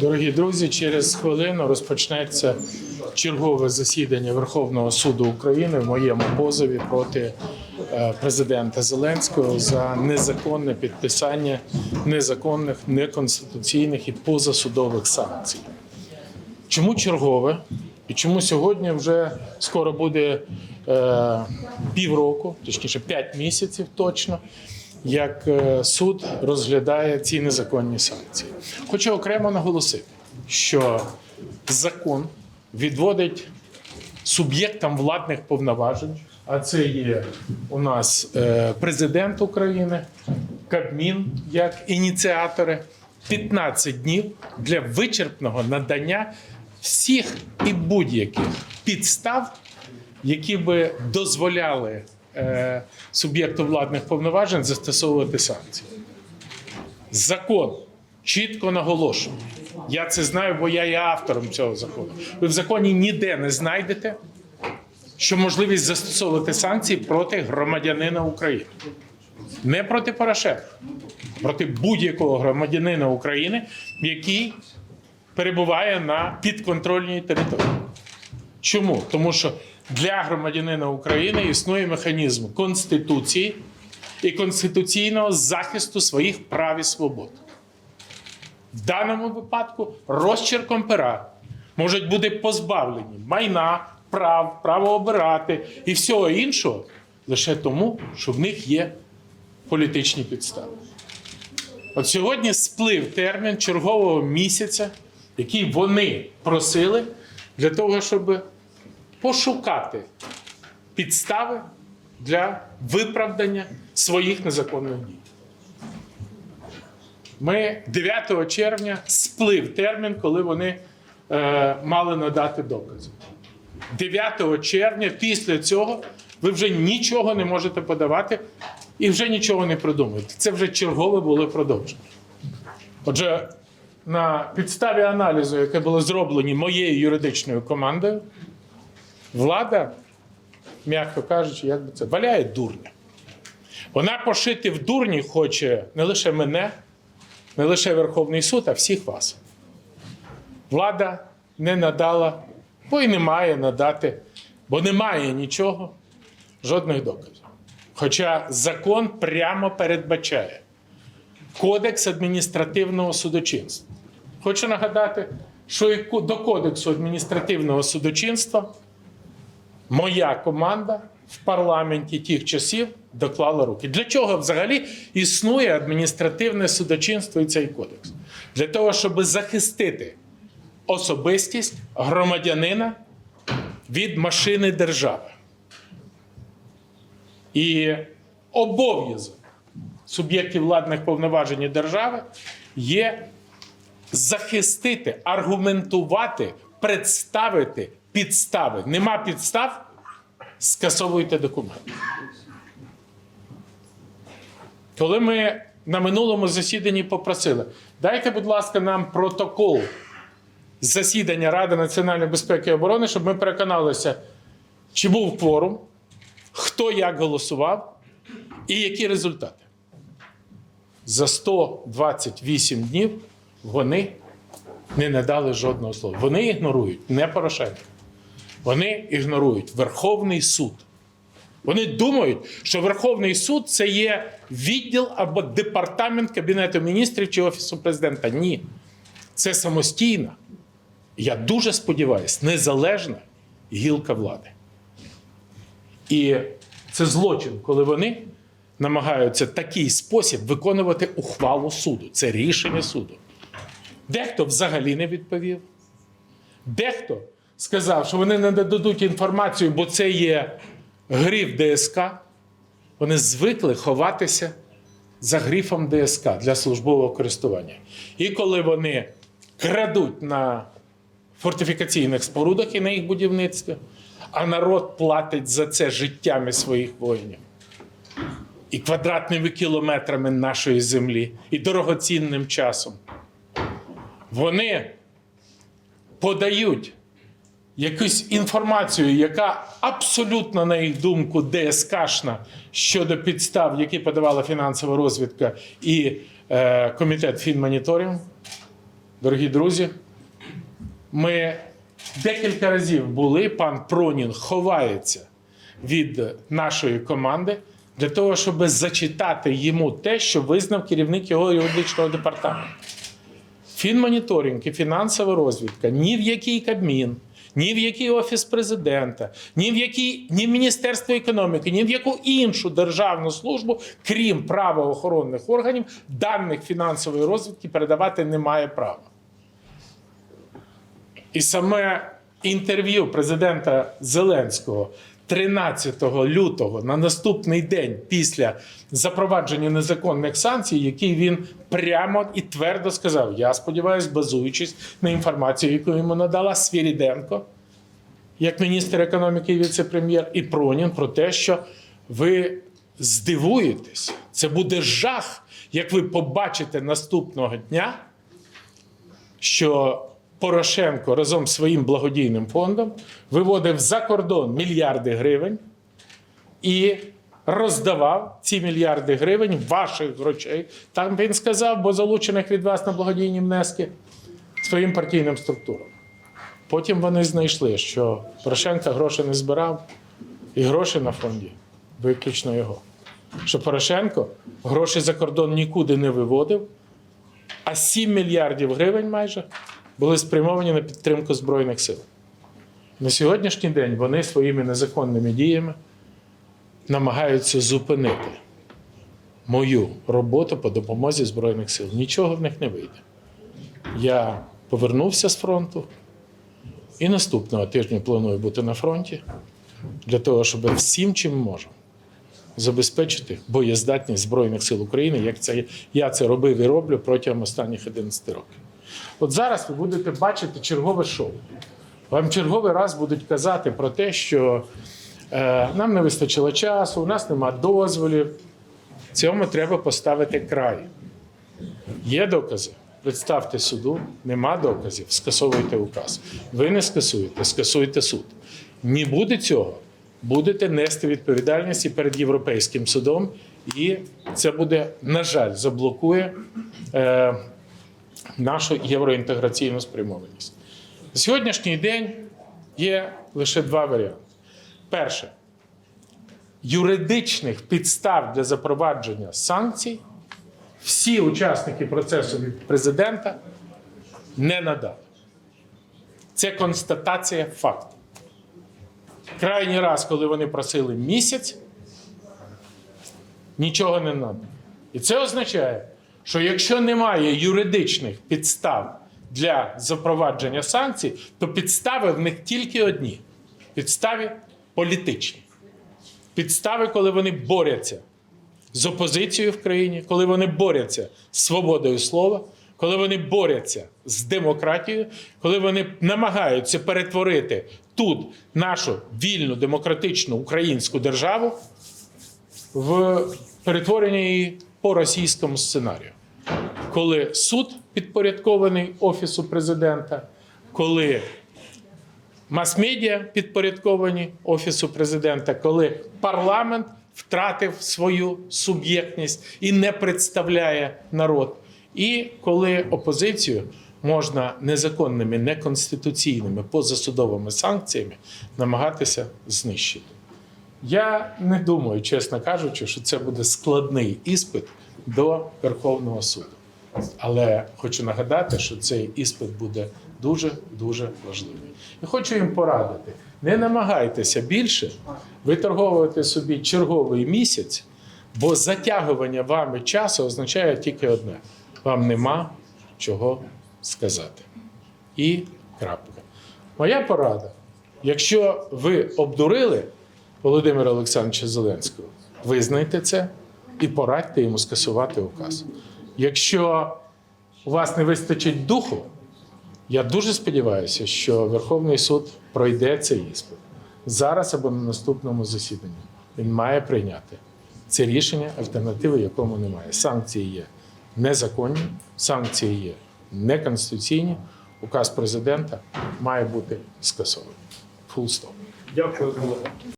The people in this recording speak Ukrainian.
Дорогі друзі, через хвилину розпочнеться чергове засідання Верховного суду України в моєму позові проти е, президента Зеленського за незаконне підписання незаконних, неконституційних і позасудових санкцій. Чому чергове? І чому сьогодні вже скоро буде е, півроку, точніше 5 місяців точно, як е, суд розглядає ці незаконні санкції? Хочу окремо наголосити, що закон відводить суб'єктам владних повноважень, а це є у нас е, президент України, Кабмін як ініціатори, 15 днів для вичерпного надання всіх і будь-яких підстав, які би дозволяли суб'єкту владних повноважень застосовувати санкції. Закон чітко наголошує. Я це знаю, бо я є автором цього закону. Ви в законі ніде не знайдете, що можливість застосовувати санкції проти громадянина України. Не проти Порошенка, проти будь-якого громадянина України, який перебуває на підконтрольній території. Чому? Тому що для громадянина України існує механізм Конституції і конституційного захисту своїх прав і свобод. В даному випадку розчерком пера можуть бути позбавлені майна, прав, право обирати і всього іншого лише тому, що в них є політичні підстави. От сьогодні сплив термін чергового місяця, який вони просили для того, щоб пошукати підстави для виправдання своїх незаконних дій. Ми 9 червня сплив термін, коли вони е, мали надати докази. 9 червня, після цього, ви вже нічого не можете подавати і вже нічого не придумуєте. Це вже чергове було продовження. Отже, на підставі аналізу, яке було зроблені моєю юридичною командою, влада, м'яко кажучи, як би це валяє дурня. Вона пошити в дурні хоче не лише мене, не лише Верховний суд, а всіх вас. Влада не надала, бо й не має надати, бо немає нічого, жодних доказів. Хоча закон прямо передбачає Кодекс адміністративного судочинства. Хочу нагадати, що і до Кодексу адміністративного судочинства моя команда в парламенті тих часів доклала руки. Для чого взагалі існує адміністративне судочинство і цей кодекс? Для того, щоб захистити особистість громадянина від машини держави. І обов'язок суб'єктів владних повноважень держави є захистити, аргументувати, представити підстави. Нема підстав, скасовуйте документи. Коли ми на минулому засіданні попросили, дайте, будь ласка, нам протокол засідання Ради національної безпеки і оборони, щоб ми переконалися, чи був кворум, хто як голосував і які результати. За 128 днів вони не надали жодного слова. Вони ігнорують не Порошенка. Вони ігнорують Верховний суд. Вони думають, що Верховний суд це є відділ або департамент Кабінету міністрів чи Офісу президента. Ні. Це самостійна, я дуже сподіваюся, незалежна гілка влади. І це злочин, коли вони намагаються такий спосіб виконувати ухвалу суду. Це рішення суду. Дехто взагалі не відповів. Дехто сказав, що вони не нададуть інформацію, бо це є гриф ДСК. Вони звикли ховатися за грифом ДСК для службового користування. І коли вони крадуть на фортифікаційних спорудах і на їх будівництві, а народ платить за це життями своїх воїнів і квадратними кілометрами нашої землі, і дорогоцінним часом. Вони подають якусь інформацію, яка абсолютно, на їх думку, ДСКшна щодо підстав, які подавала фінансова розвідка і е, комітет фінмоніторингу. Дорогі друзі, ми декілька разів були, пан Пронін ховається від нашої команди для того, щоб зачитати йому те, що визнав керівник його юридичного департаменту. Фінмоніторинг і фінансова розвідка ні в який Кабмін, ні в який офіс президента, ні в який ні в Міністерство економіки, ні в яку іншу державну службу, крім правоохоронних органів, даних фінансової розвідки передавати не має права. І саме інтерв'ю президента Зеленського 13 лютого на наступний день після запровадження незаконних санкцій, який він прямо і твердо сказав: Я сподіваюся, базуючись на інформацію, яку йому надала Свіріденко, як міністр економіки і віце-прем'єр, і Пронін про те, що ви здивуєтесь, це буде жах, як ви побачите наступного дня що Порошенко разом з своїм благодійним фондом виводив за кордон мільярди гривень і роздавав ці мільярди гривень ваших грошей. Там він сказав, бо залучених від вас на благодійні внески своїм партійним структурам. Потім вони знайшли, що Порошенко гроші не збирав, і гроші на фонді виключно його. Що Порошенко гроші за кордон нікуди не виводив, а 7 мільярдів гривень майже були спрямовані на підтримку Збройних сил. На сьогоднішній день вони своїми незаконними діями намагаються зупинити мою роботу по допомозі Збройних сил. Нічого в них не вийде. Я повернувся з фронту і наступного тижня планую бути на фронті для того, щоб всім, чим можу, забезпечити боєздатність Збройних сил України, як це я це робив і роблю протягом останніх 11 років. От зараз ви будете бачити чергове шоу. Вам черговий раз будуть казати про те, що е, нам не вистачило часу, у нас нема дозволів. Цьому треба поставити край. Є докази. Представте суду, нема доказів, скасовуйте указ. Ви не скасуєте, скасуйте суд. Не буде цього, будете нести відповідальність і перед Європейським судом, і це буде, на жаль, заблокує е, нашу євроінтеграційну спрямованість. На сьогоднішній день є лише два варіанти. Перше, юридичних підстав для запровадження санкцій всі учасники процесу від президента не надали. Це констатація факту. Крайній раз, коли вони просили місяць, нічого не надо. І це означає, що якщо немає юридичних підстав для запровадження санкцій, то підстави в них тільки одні: підстави політичні. Підстави, коли вони борються з опозицією в країні, коли вони борються з свободою слова, коли вони борються з демократією, коли вони намагаються перетворити тут нашу вільну демократичну українську державу в перетворення її по російському сценарію. Коли суд підпорядкований Офісу президента, коли мас-медіа підпорядковані Офісу президента, коли парламент втратив свою суб'єктність і не представляє народ, і коли опозицію можна незаконними, неконституційними позасудовими санкціями намагатися знищити. Я не думаю, чесно кажучи, що це буде складний іспит до Верховного суду. Але хочу нагадати, що цей іспит буде дуже дуже важливий. І хочу їм порадити: не намагайтеся більше виторговувати собі черговий місяць, бо затягування вами часу означає тільки одне: вам нема чого сказати. І крапка. Моя порада: якщо ви обдурили Володимира Олександровича Зеленського, визнайте це і порадьте йому скасувати указ. Якщо у вас не вистачить духу, я дуже сподіваюся, що Верховний суд пройде цей іспит зараз або на наступному засіданні. Він має прийняти це рішення, альтернативи якому немає. Санкції є незаконні, санкції є неконституційні. Указ президента має бути скасований. Фул стоп. Дякую.